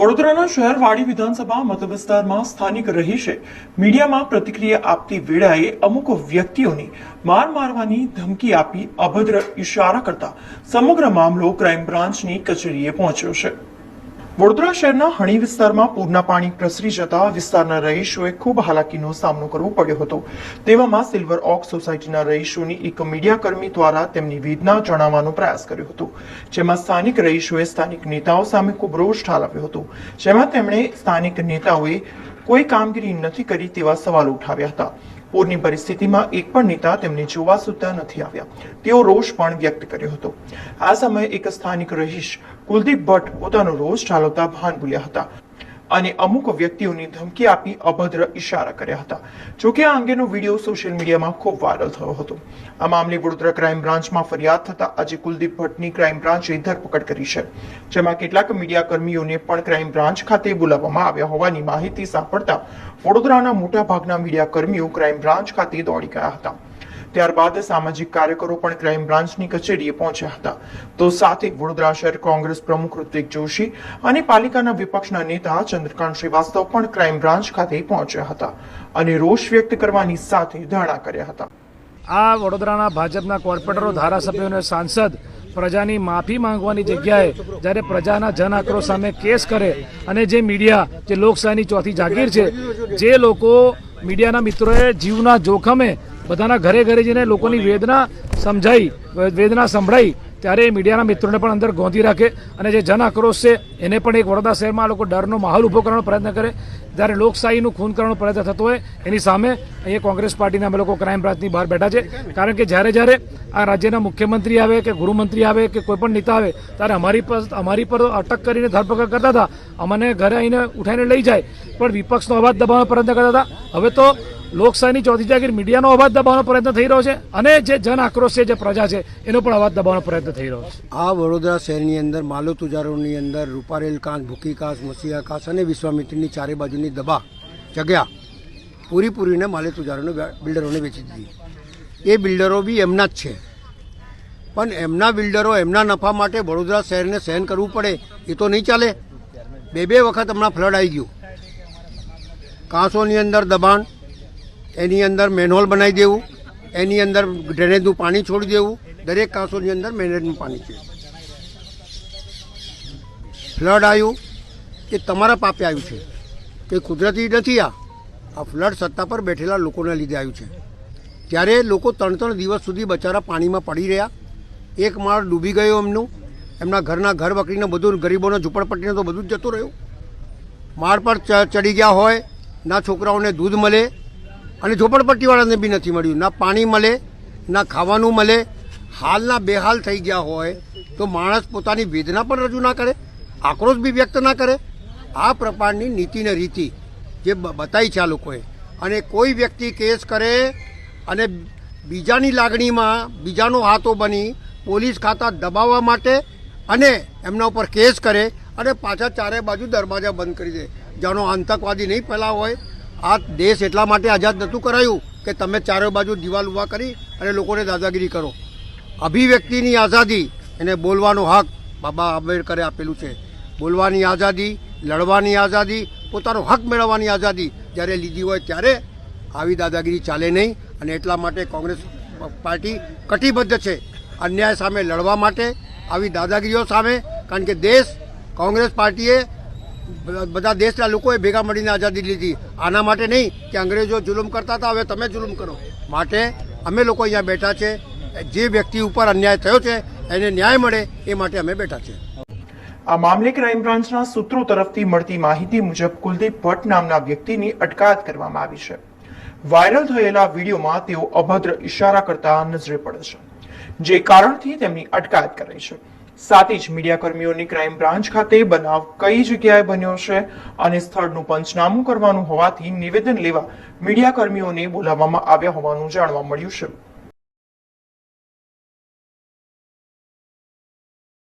વડોદરાના શહેર વાડી વિધાનસભા મતવિસ્તારમાં સ્થાનિક રહીશે. મીડિયામાં પ્રતિક્રિયા આપતી વેળાએ અમુક વ્યક્તિઓને માર મારવાની ધમકી આપી અભદ્ર ઇશારા કરતા સમગ્ર મામલો ક્રાઇમ બ્રાન્ચની કચેરીએ પહોંચ્યો છે. વડોદરા શહેરના હણી વિસ્તારમાં પૂરના પાણી પ્રસરી જતા વિસ્તારના રહીશોએ ખૂબ હાલાકીનો સામનો કરવો પડ્યો હતો. તેવામાં સિલ્વર ઓક સોસાયટીના રહીશોની એક મીડિયાકર્મી દ્વારા તેમની વેદના જણાવવાનો પ્રયાસ કર્યો હતો. જેમાં સ્થાનિક રહીશોએ સ્થાનિક નેતાઓ સામે ખૂબ રોષ ઠાલવ્યો હતો. જેમાં તેમણે સ્થાનિક નેતાઓએ કોઈ કામગીરી નથી કરી તેવા સવાલો ઉઠાવ્યા હતા. પૂરની પરિસ્થિતિમાં એક પણ નેતા તેમને જોવા સુદ્ધા નથી આવ્યા. તેઓ રોષ પણ વ્યક્ત કર્યો હતો. આ સમયે એક સ્થાનિક રહીશ કુલદીપ ભટ્ટ પોતાનો રોષ ઠાલવતા ભાન ભૂલ્યા હતા. અને અમુક વ્યક્તિઓની ધમકી આપી અભદ્ર ઇશારા કર્યા હતા. જોકે આ અંગેનો વીડિયો સોશિયલ મીડિયામાં ખૂબ વાયરલ થયો હતો. આ મામલે વડોદરા ક્રાઇમ બ્રાન્ચમાં ફરિયાદ થતા આજે કુલદીપ ભટ્ટની ક્રાઇમ બ્રાન્ચે ધરપકડ કરી છે. જેમાં કેટલાક મીડિયા કર્મીઓને પણ ક્રાઇમ બ્રાન્ચ ખાતે બોલાવવામાં આવ્યા હોવાની માહિતી સાંભળતા વડોદરાના મોટા ભાગના મીડિયા કર્મીઓ ક્રાઇમ બ્રાન્ચ ખાતે દોડી ગયા હતા. ત્યારબાદ સામાજિક કાર્યકરો પણ ક્રાઇમ બ્રાન્ચની કચેરીએ પહોંચ્યા હતા. તો સાથે વડોદરા શહેર કોંગ્રેસ પ્રમુખ ઋત્વિક જોશી અને પાલિકાના વિપક્ષના નેતા ચંદ્રકાંત શ્રીવાસ્તવ પણ ક્રાઇમ બ્રાન્ચ ખાતે પહોંચ્યા હતા અને રોષ વ્યક્ત કરવાની સાથે ધરણા કર્યા હતા. આ વડોદરાના ભાજપના કોર્પોરેટરો, ધારાસભ્યો અને સાંસદ પ્રજાની માફી માંગવાની જગ્યાએ જ્યારે પ્રજાના જન આક્રોશ સામે કેસ કરે અને જે મીડિયા, જે લોકશાહીની ચોથી જાગીર છે, જે લોકો મીડિયાના મિત્રોએ જીવના જોખમે બધાના ઘરે ઘરે જઈને લોકોની વેદના સમજાઈ, વેદના સંભળાઈ, ત્યારે એ મીડિયાના મિત્રોને પણ અંદર ગોંધી રાખે અને જે જન આક્રોશ છે, એને પણ એક વડોદરા શહેરમાં લોકો ડરનો માહોલ ઊભો કરવાનો પ્રયત્ન કરે. જ્યારે લોકશાહીનું ખૂન કરવાનો પ્રયત્ન થતો હોય, એની સામે અહીંયા કોંગ્રેસ પાર્ટીના અમે લોકો ક્રાઇમ બ્રાન્ચની બહાર બેઠા છે. કારણ કે જ્યારે જ્યારે આ રાજ્યના મુખ્યમંત્રી આવે કે ગૃહમંત્રી આવે કે કોઈ પણ નેતા આવે, ત્યારે અમારી પર અમારી પર અટક કરીને ધરપકડ કરતા હતા. અમને ઘરે આવીને ઉઠાઈને લઈ જાય, પણ વિપક્ષનો અવાજ દબાવવાનો પ્રયત્ન કરતા હતા. હવે તો લોકશાહીની ચોથી જાગીર મીડિયાનો અવાજ દબાવવાનો પ્રયત્ન થઈ રહ્યો છે અને જે જન આક્રોશ છે, જે પ્રજા છે, એનો પણ અવાજ દબાવવાનો પ્રયત્ન થઈ રહ્યો છે. આ વડોદરા શહેરની અંદર માલો તુજારોની અંદર, રૂપારેલ કાંસ ભૂકી કાંસ મસીહા કાંસ અને વિશ્વામિત્રની ચારે બાજુની દબા જગ્યા પૂરી પૂરીને માલે તુજારોને બિલ્ડરોને વેચી દીધી. એ બિલ્ડરો બી એમના જ છે. પણ એમના બિલ્ડરો એમના નફા માટે વડોદરા શહેરને સહન કરવું પડે, એ તો નહીં ચાલે. બે બે વખત હમણાં ફ્લડ આવી ગયું. કાંસોની અંદર દબાણ એની અંદર મેનહોલ બનાવી દેવું, એની અંદર ડ્રેનેજનું પાણી છોડી દેવું, દરેક કાંસોની અંદર મેનેજનું પાણી છે. ફ્લડ આવ્યું એ તમારા પાપે આવ્યું છે. કે કુદરતી નથી આ. આ ફ્લડ સત્તા પર બેઠેલા લોકોને લીધે આવ્યું છે. ત્યારે લોકો ત્રણ ત્રણ દિવસ સુધી બચારા પાણીમાં પડી રહ્યા, એક માળ ડૂબી ગયો એમનું, એમના ઘરના ઘર બકરીને બધું ગરીબોને ઝૂંપડપટ્ટીને તો બધું જ જતું રહ્યું. માળ પર ચડી ગયા હોય, ના છોકરાઓને દૂધ મળે અને ઝોપડપટ્ટીવાળાને બી નથી મળ્યું. ના પાણી મળે, ના ખાવાનું મળે. હાલના બેહાલ થઈ ગયા હોય તો માણસ પોતાની વેદના પણ રજૂ ના કરે, આક્રોશ બી વ્યક્ત ના કરે. આ પ્રકારની નીતિ ને રીતિ જે બતાવી છે આ લોકોએ. અને કોઈ વ્યક્તિ કેસ કરે અને બીજાની લાગણીમાં બીજાનો હાથો બની પોલીસ ખાતા દબાવવા માટે અને એમના ઉપર કેસ કરે અને પાછા ચારે બાજુ દરવાજા બંધ કરી દે. જાનો આતંકવાદી નહીં ફેલાવ હોય આ દેશ એટલા માટે આઝાદ નહોતું કરાયું કે તમે ચારે બાજુ દિવાલ ઊભા કરી અને લોકોને દાદાગીરી કરો. અભિવ્યક્તિની આઝાદી એને બોલવાનો હક બાબા આંબેડકરે આપેલું છે. બોલવાની આઝાદી, લડવાની આઝાદી, પોતાનો હક મેળવવાની આઝાદી જ્યારે લીધી હોય ત્યારે આવી દાદાગીરી ચાલે નહીં અને એટલા માટે કોંગ્રેસ પાર્ટી કટિબદ્ધ છે. અન્યાય સામે લડવા માટે આવી દાદાગીરીઓ સામે, કારણ કે દેશ કોંગ્રેસ પાર્ટીએ બધા દેશના લોકોએ ભેગા મળીને આઝાદી લીધી. આના માટે નહીં કે અંગ્રેજો જુલુમ કરતા હતા, હવે તમે જુલુમ કરો. માટે અમે લોકો અહીંયા બેઠા છે. જે વ્યક્તિ ઉપર અન્યાય થયો છે, એને ન્યાય મળે એ માટે અમે બેઠા છે. આ મામલે ક્રાઇમ બ્રાન્ચના સૂત્રો તરફથી મળતી માહિતી મુજબ કુલદીપ ભટ્ટ નામના વ્યક્તિની અટકાયત કરવામાં આવી છે. વાયરલ થયેલા વિડીયોમાં તેઓ અભદ્ર ઇશારા કરતા નજરે પડે છે, જે કારણથી તેમની અટકાયત કરાઈ છે. સાથે જ મીડિયાકર્મીઓની ક્રાઇમ બ્રાન્ચ ખાતે બનાવ કઈ જગ્યાએ બન્યો છે અને સ્થળનું પંચનામું કરવાનું હોવાથી નિવેદન લેવા મીડિયાકર્મીઓને બોલાવવામાં આવ્યા હોવાનું જાણવા મળ્યું છે.